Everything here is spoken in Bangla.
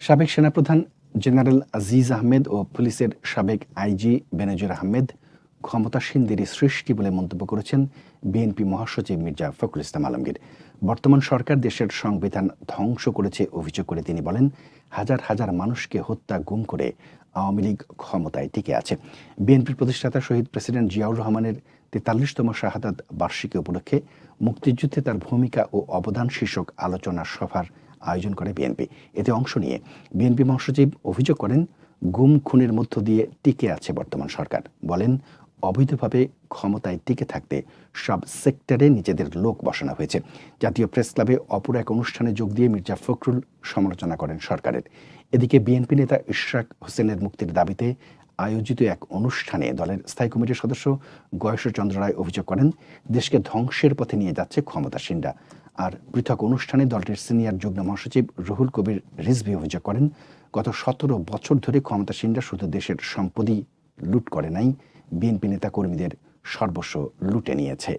সাবেক সেনাপ্রধান জেনারেল আজিজ আহমেদ ও পুলিশের সাবেক আইজি বেনজির আহমেদ ক্ষমতাসীনদেরই সৃষ্টি বলে মন্তব্য করেছেন বিএনপি মহাসচিব মির্জা ফখরুল ইসলাম আলমগীর। বর্তমান সরকার দেশের সংবিধান ধ্বংস করেছে অভিযোগ করে তিনি বলেন, হাজার হাজার মানুষকে হত্যা, গুম করে আওয়ামী লীগ ক্ষমতায় টিকে আছে। বিএনপির প্রতিষ্ঠাতা শহীদ প্রেসিডেন্ট জিয়াউর রহমানের তেতাল্লিশতম শাহাদাত বার্ষিকী উপলক্ষে মুক্তিযুদ্ধে তার ভূমিকা ও অবদান শীর্ষক আলোচনা সভার আয়োজন করে বিএনপি। এতে অংশ নিয়ে বিএনপি মহাসচিব অভিযোগ করেন, গুম খুনের মধ্য দিয়ে টিকে আছে বর্তমান সরকার। বলেন, অবৈধভাবে ক্ষমতায় টিকে থাকতে সব সেক্টরে নিজেদের লোক বসানো হয়েছে। জাতীয় প্রেস ক্লাবে অপর এক অনুষ্ঠানে যোগ দিয়ে মির্জা ফখরুল সমালোচনা করেন সরকারের। এদিকে বিএনপি নেতা ইশরাক হোসেনের মুক্তির দাবিতে আয়োজিত এক অনুষ্ঠানে দলের স্থায়ী কমিটির সদস্য গয়েশ্বরচন্দ্র রায় অভিযোগ করেন, দেশকে ধ্বংসের পথে নিয়ে যাচ্ছে ক্ষমতাসীনরা। আর পৃথক অনুষ্ঠানে দলটির সিনিয়র যুগ্ম মহাসচিব রুহুল কবির রিজভি অভিযোগ করেন, গত সতেরো বছর ধরে ক্ষমতাসীনরা শুধু দেশের সম্পদই লুট করে নাই, বিএনপি নেতা কর্মীদের সর্বস্ব লুটে নিয়েছে।